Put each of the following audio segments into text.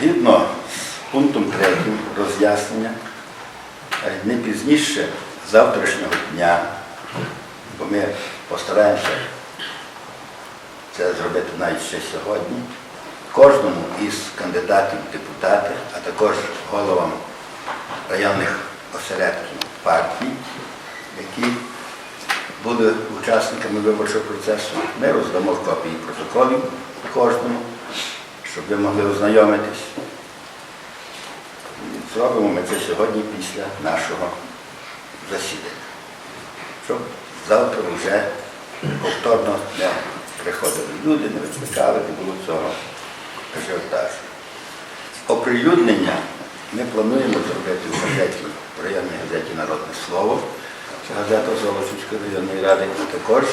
Згідно з пунктом 3 роз'яснення, е, не пізніше завтрашнього дня, бо ми постараємося це зробити навіть ще сьогодні, кожному із кандидатів в депутати, а також головам районних осередків партій, які були учасниками виборчого процесу, ми роздамо копії протоколів кожному, щоб ви могли ознайомитись. Зробимо ми це сьогодні після нашого засідання, щоб завтра вже повторно не приходили люди, не викликали, не було цього ажіотажу. Оприлюднення ми плануємо зробити в газеті, в районній газеті Народне Слово, газета Золочівської районної ради, а також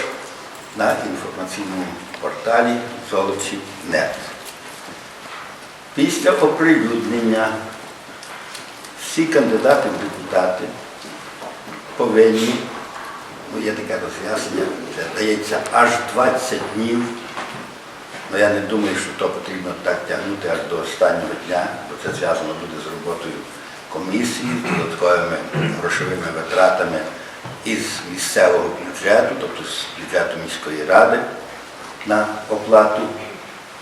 на інформаційному порталі Золочів.нет. Після оприлюднення всі кандидати в депутати повинні, ну є таке роз'яснення, це дається аж 20 днів. Ну я не думаю, що то потрібно так тягнути аж до останнього дня, бо це зв'язано буде з роботою комісії, з додатковими грошовими витратами із місцевого бюджету, тобто з бюджету міської ради на оплату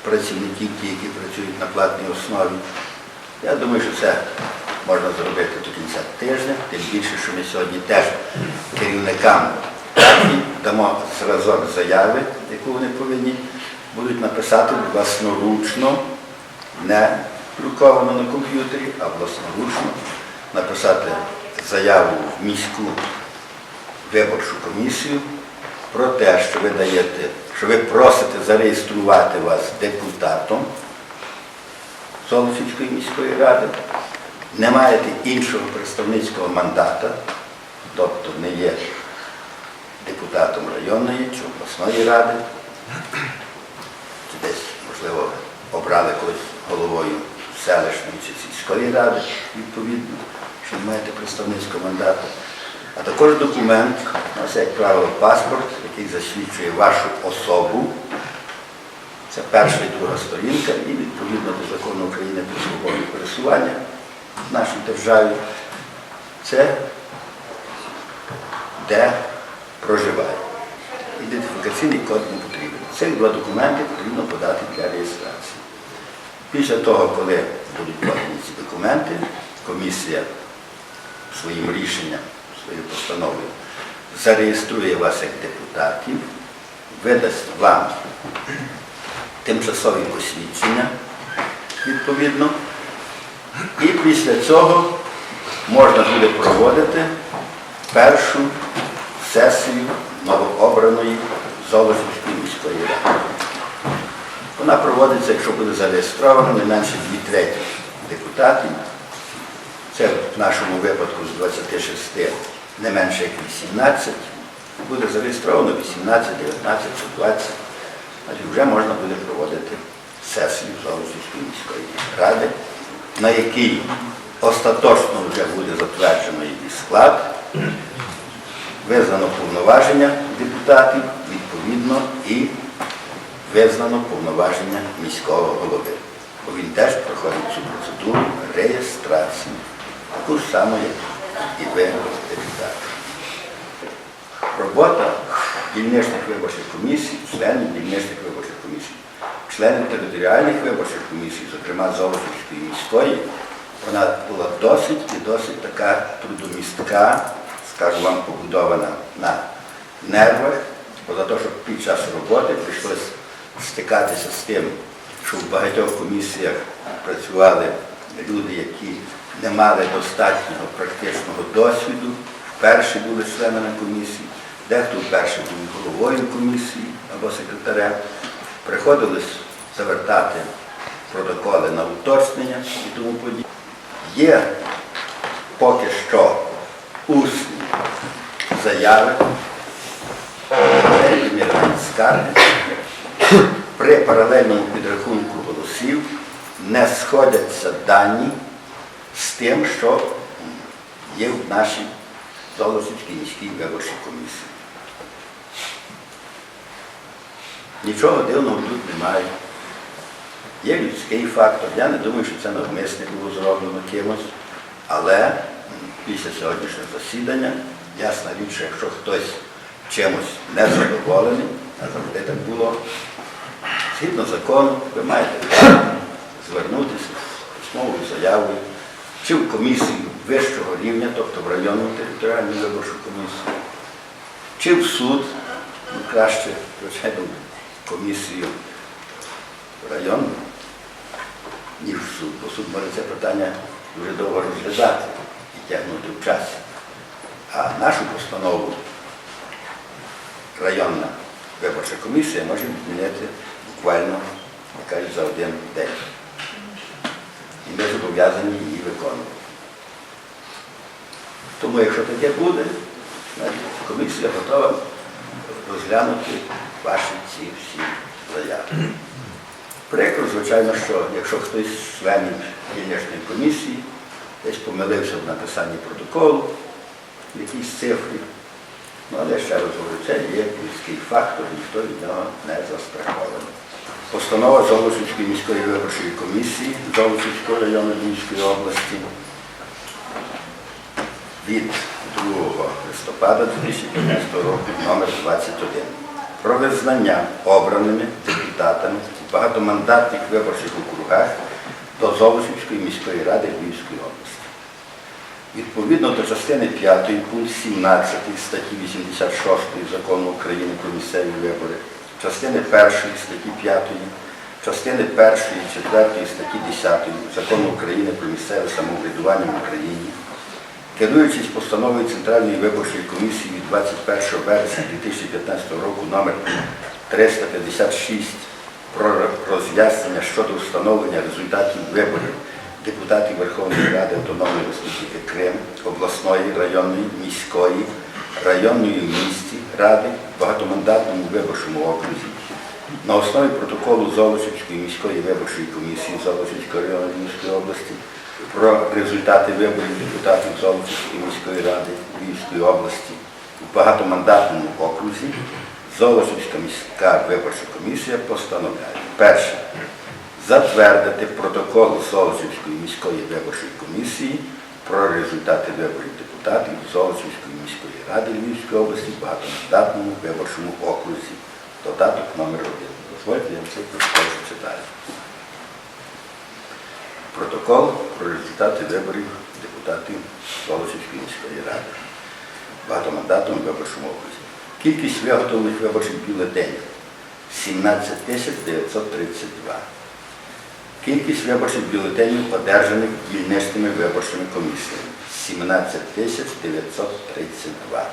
працівників, ті, які працюють на платній основі. Я думаю, що це можна зробити до кінця тижня, тим більше, що ми сьогодні теж керівникам дамо зразок заяви, яку вони повинні будуть написати власноручно, не друковано на комп'ютері, а власноручно написати заяву в міську виборчу комісію про те, що ви даєте, що ви просите зареєструвати вас депутатом Солоцівської міської ради, не маєте іншого представницького мандата, тобто не є депутатом районної чи обласної ради, чи десь, можливо, обрали когось головою селищної чи сільської ради, відповідно, що не маєте представницького мандату. А також документ, у як правило, паспорт, який засвідчує вашу особу. Це перша і друга сторінка, і відповідно до закону України про свободу пересування в нашій державі, це де проживає. Ідентифікаційний код не потрібен. Ці два документи потрібно подати для реєстрації. Після того, коли будуть подані ці документи, комісія своїм рішенням, своєю постановою зареєструє вас як депутатів, видасть вам тимчасові посвідчення відповідно, і після цього можна буде проводити першу сесію новообраної Золочівської міської ради. Вона проводиться, якщо буде зареєстровано, не менше дві треті депутатів. Це в нашому випадку з 26 не менше як 18. Буде зареєстровано 18, 19 чи 20. Значить, вже можна буде проводити сесію Золочівської міської ради, на якій остаточно вже буде затверджено її склад, визнано повноваження депутатів, відповідно, і визнано повноваження міського голови. Бо він теж проходить цю процедуру реєстрації, таку ж саму, як і ви, депутати. Робота дільничних виборчих комісій, членів дільничних виборчих комісій, членів територіальних виборчих комісій, зокрема Золотівської міської, вона була досить і досить така трудомістка, скажу вам, побудована на нервах, бо за те, що під час роботи прийшлося стикатися з тим, що в багатьох комісіях працювали люди, які не мали достатнього практичного досвіду, вперше були членами комісії, дехто вперше був головою комісії або секретарем. Приходилось завертати протоколи на уточнення і тому подібне. Є поки що усні заяви, примірні скарги, при паралельному підрахунку голосів не сходяться дані з тим, що є в нашій Золочівській міській виборчій комісії. Нічого дивного тут немає. Є людський фактор. Я не думаю, що це навмисне було зроблено кимось. Але після сьогоднішнього засідання ясна річ, що якщо хтось чимось не задоволений, а завжди так було, згідно закону, ви маєте звернутися з письмовою заявою чи в комісію вищого рівня, тобто в районну територіальну виборчу комісію, чи в суд, ну краще, звичайно, комісію районну, ніж в суд, бо суд може це питання дуже довго розглядати і тягнути в часі. А нашу постанову районна виборча комісія може змінити буквально, як кажуть, за один день. Ми зобов'язані її виконувати. Тому, якщо таке буде, комісія готова розглянути ваші ці всі заяви. Прикро, звичайно, що якщо хтось з членів дільничної комісії десь помилився в написанні протоколу, в якійсь цифрі, ну, але ще раз говорю, це є людський фактор, ніхто від нього не застрахований. Постанова Золочівської міської виборчої комісії Золочівського району Львівської області від 2 листопада 2015 року номер 21 про визнання обраними депутатами в багатомандатних виборчих округах до Золочівської міської ради Львівської області. Відповідно до частини 5 пункт 17 статті 86 Закону України про місцеві вибори, частини 1 статті 5, частини 1, 4 статті 10 Закону України про місцеве самоврядування в Україні, керуючись постановою Центральної виборчої комісії від 21 вересня 2015 року номер 356 про роз'яснення щодо встановлення результатів виборів депутатів Верховної Ради Автономної Республіки Крим, обласної, районної, міської, районної місті Ради, багатомандатному виборчому окрузі, на основі протоколу Золочівської міської виборчої комісії Золочівської району Львівської області про результати виборів депутатів Золочівської міської ради Львівської області в багатомандатному окрузі Золочівська міська виборча комісія постановляє. Перше. Затвердити протокол Золочівської міської виборчої комісії про результати виборів депутатів Золочівської міської ради Львівської області в багатомандатному виборчому окрузі. Додаток номер 1. Дозвольте, я вам цей протокол зачитаю. Протокол про результати виборів депутатів Золочівської міської ради багатомандатному виборчому окрузі. Кількість виготовлених виборчих бюлетенів 17 тисяч 932. Кількість виборчих бюлетенів, одержаних дільничними виборчими комісіями 17 932.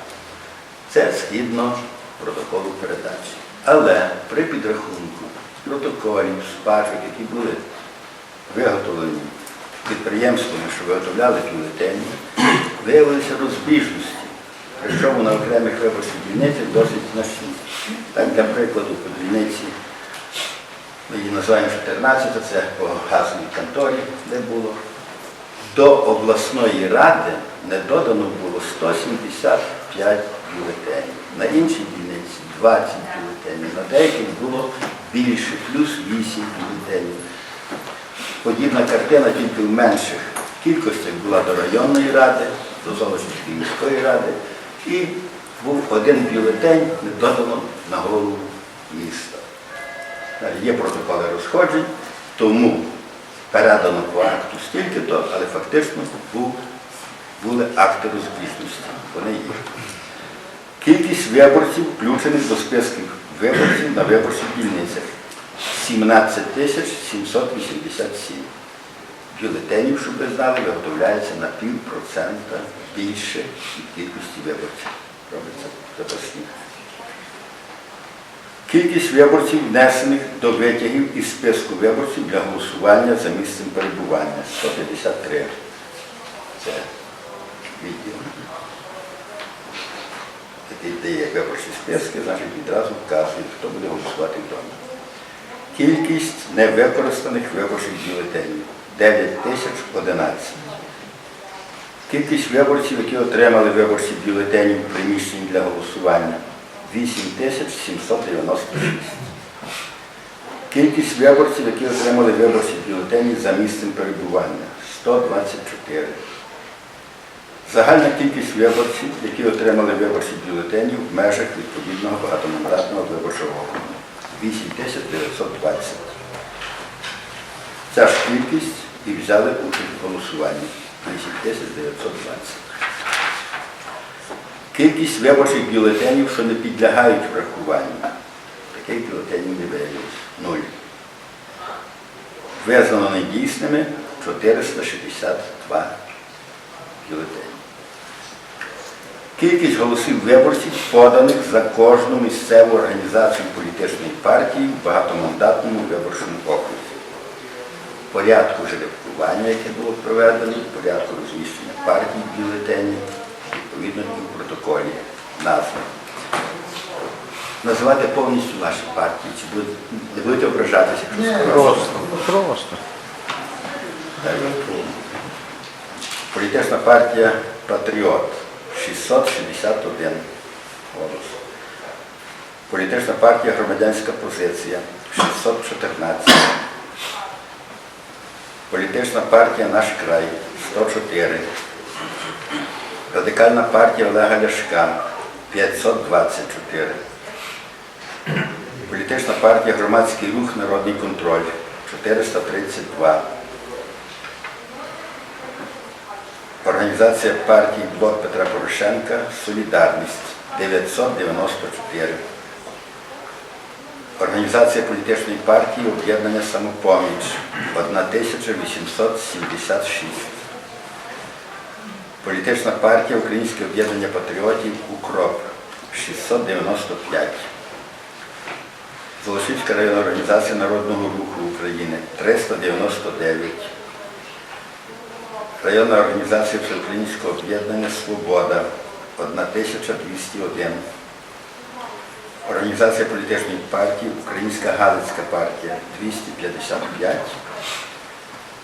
Це згідно протоколу передачі. Але при підрахунку протоколів, спачок, які були виготовлені підприємствами, що виготовляли бюлетені, виявилися розбіжності. Причому на окремих виборчих дільницях досить значні. Так, для прикладу, по дільниці, ми її називаємо 14, це по газовій конторі, де було. До обласної ради не додано було 175 бюлетенів. На іншій дільниці 20 бюлетенів. На деяких було більше, плюс 8 бюлетенів. Подібна картина тільки в менших кількостях була до районної ради, до Золочівської міської ради. І був один бюлетень не додано на голову міста. Є протоколи розходжень, тому передано по акту стільки-то, але фактично був, були акти розбіжності. Вони є. Кількість виборців, включених до списків виборців на виборчих дільницях 17 тисяч 787. Бюлетенів, щоб ви знали, виготовляється на пів процента більше кількості виборців. Робиться запасні. Кількість виборців, внесених до витягів із списку виборців для голосування за місцем перебування 153. Це відділ. Який дає виборчі списки, значить відразу вказує, хто буде голосувати вдома. Кількість невикористаних виборчих бюлетенів 9 тисяч 11. Кількість виборців, які отримали виборчі бюлетені в приміщенні для голосування 8 тисяч 796. Кількість виборців, які отримали виборчі бюлетені за місцем перебування 124. Загальна кількість виборців, які отримали виборчі бюлетені в межах відповідного багатомандатного виборчого округу 8920. Ця ж кількість і взяли участь в голосуванні 8920. Кількість виборчих бюлетенів, що не підлягають врахуванню. Таких бюлетенів не виявилось. Нуль. Визнано недійсними 462 бюлетені. Кількість голосів виборців поданих за кожну місцеву організацію політичної партії в багатомандатному виборчому окрузі. Порядку жеребкування, яке було проведено, порядку розміщення партій бюлетенів, відповідно і в протоколі назви. Називати повністю ваші партії, чи будете, не будете ображатися? Просто. Просто. Політична партія Патріот 661 голос. Політична партія Громадянська позиція 614. Політична партія Наш край 104. Радикальна партія Олега Ляшка 524. Політична партія Громадський рух Народний контроль 432. Організація партії Блок Петра Порошенка Солідарність 994. Організація політичної партії Об'єднання Самопоміч 1876. Політична партія Українське об'єднання патріотів Укроп 695. Золочівська районна організація Народного руху України 399. Районна організація Всеукраїнського об'єднання Свобода 1201. Організація політичної партії Українська Галицька партія 255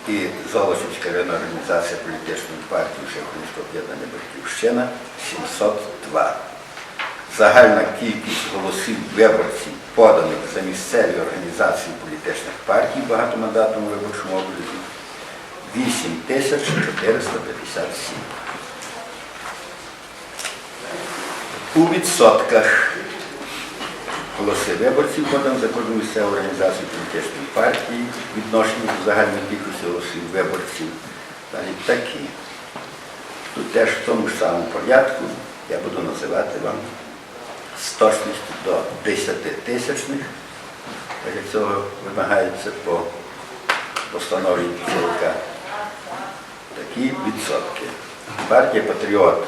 і Золочівська районна організація політичної партії Всеукраїнського об'єднання Батьківщина 702. Загальна кількість голосів виборців, поданих за місцеві організації політичних партій в багатомандатному виборчому окрузі 8457. У відсотках голоси виборців подані за кожну місцеву організацію політичної партії відношення до загальної кількості голосів виборців. Далі такі. Тут теж в тому ж самому порядку я буду називати вам з точністю до 10 тисячних, так як цього вимагається по постанові ЦВК. Такі відсотки. Партія Патріот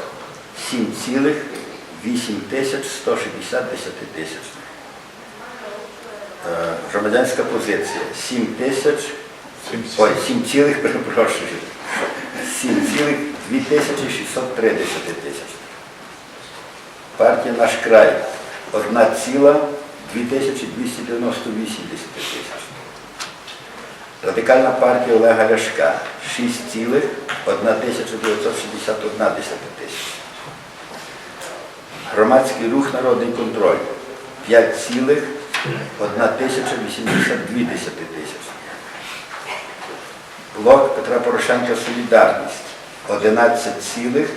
7,8 тисяч 160 десятитисячних. Е, Громадянська позиція 7 тисяч, ой, 7 цілих, перепрошую, 7,2 тисячі 603 десятитисячних. Партія Наш край 1,2298 десятитисячних. Радикальна партія Олега Ляшка 6,1961 тисяч. Громадський рух Народний контроль 5,1082 тисяч. Блок Петра Порошенка Солідарність 11,7536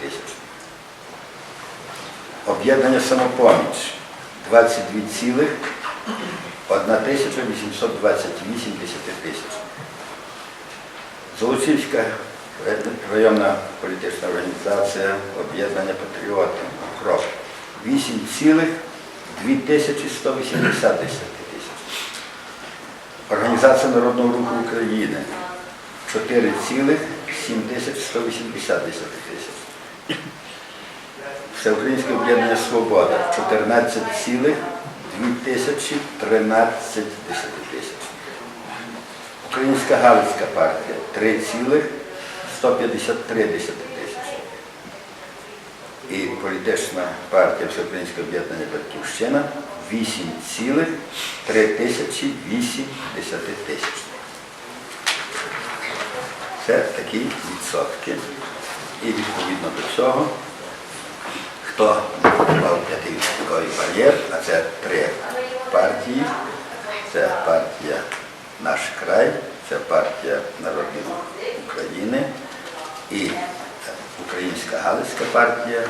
тисяч. Об'єднання самопоміч 22,1 1828 тисяч. Золочівська районна політична організація Об'єднання патріотів КРОП 8,2180 тисяч. Організація Народного руху України 4,7180 тисяч. Всеукраїнське об'єднання Свобода 14,2013 тисяч. Українська Галицька партія 3,153 тисяч. І політична партія Всеукраїнське об'єднання Батьківщина 8,3008 тисяч. Це такі відсотки. І відповідно до цього, хто не подавав п'ятий бар'єр, а це три партії. Це партія Наш край, це партія Рух України і Українська Галицька партія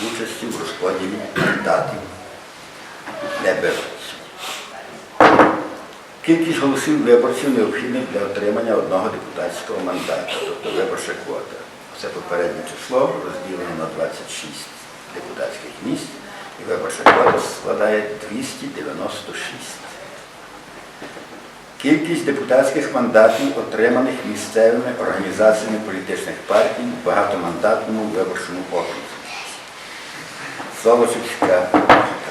участі в розподілі мандатів не беруть. Кількість голосів виборців необхідних для отримання одного депутатського мандата, тобто виборча квота. Це попереднє число розділено на 26 депутатських місць, і виборча квота складає 296. Кількість депутатських мандатів, отриманих місцевими організаціями політичних партій в багатомандатному виборчому окрузі. Золочівська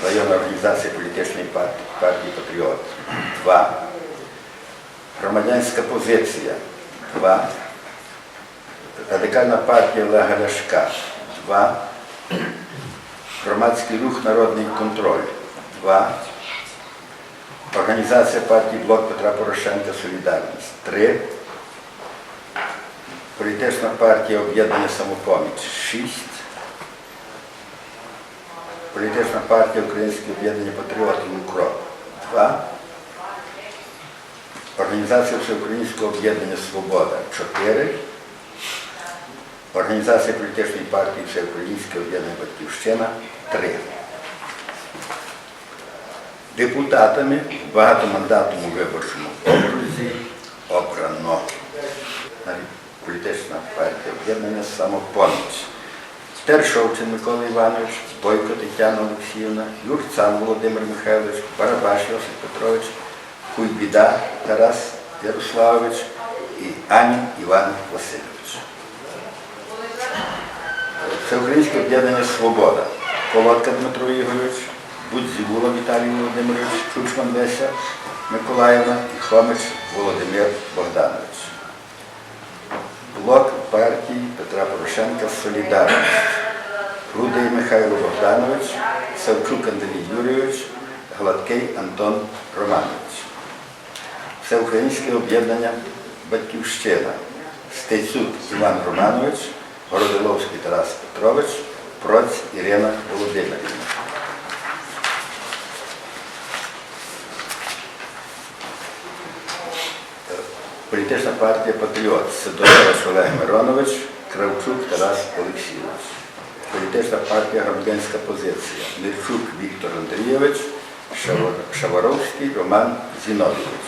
районна організація політичної партії, партії Патріот 2. Громадянська позиція 2. Радикальна партія Олега Ляшка 2. Громадський рух Народний контроль 2. Організація партії Блок Петра Порошенка Солідарність 3. Політична партія Об'єднання Самопоміч 6. Політична партія Українське об'єднання патріотів УКРОП 2. Організація Всеукраїнського об'єднання Свобода 4. Організація політичної партії Всеукраїнське об'єднання Батьківщина 3. Депутатами в багатомандатному виборчому окрузі обрано політична партія об'єднання самопоміч. Тершовчин Микола Іванович, Бойко Тетяна Олексіївна, Юрцан Володимир Михайлович, Барабаш Йосип Петрович, Куйбіда Тарас Ярославович і Анін Іван Васильович. Всеукраїнське об'єднання Свобода. Колодка Дмитро Ігорович, Будзівула Віталій Володимирович, Чучман Леся Миколаївна і Хомич Володимир Богданович. Блок партії Петра Порошенка Солідарність. Рудий Михайло Богданович, Савчук Андрій Юрійович, Гладкий Антон Романович. Всеукраїнське об'єднання Батьківщина. Стецюк Іван Романович, Городиловський Тарас Петрович, Проць Ірина Володимирівна. Політична партія Патріот Сидорович Олег Миронович, Кравчук Тарас Олексійович. Політична партія Громадянська позиція Мірчук Віктор Андрійович, Шаваровський Роман Зіновійович.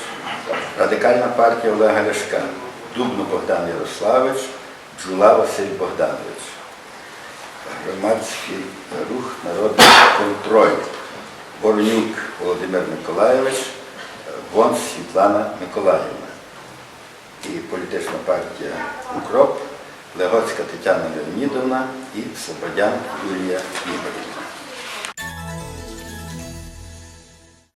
Радикальна партія Олега Ляшка, Дубно Богдан Ярославович, Джула Василь Богданович. Громадський рух Народний контроль. Воронюк Володимир Миколайович, Вонс Світлана Миколаївна і політична партія Укроп, Легоцька Тетяна Леонідовна і Слободян Юлія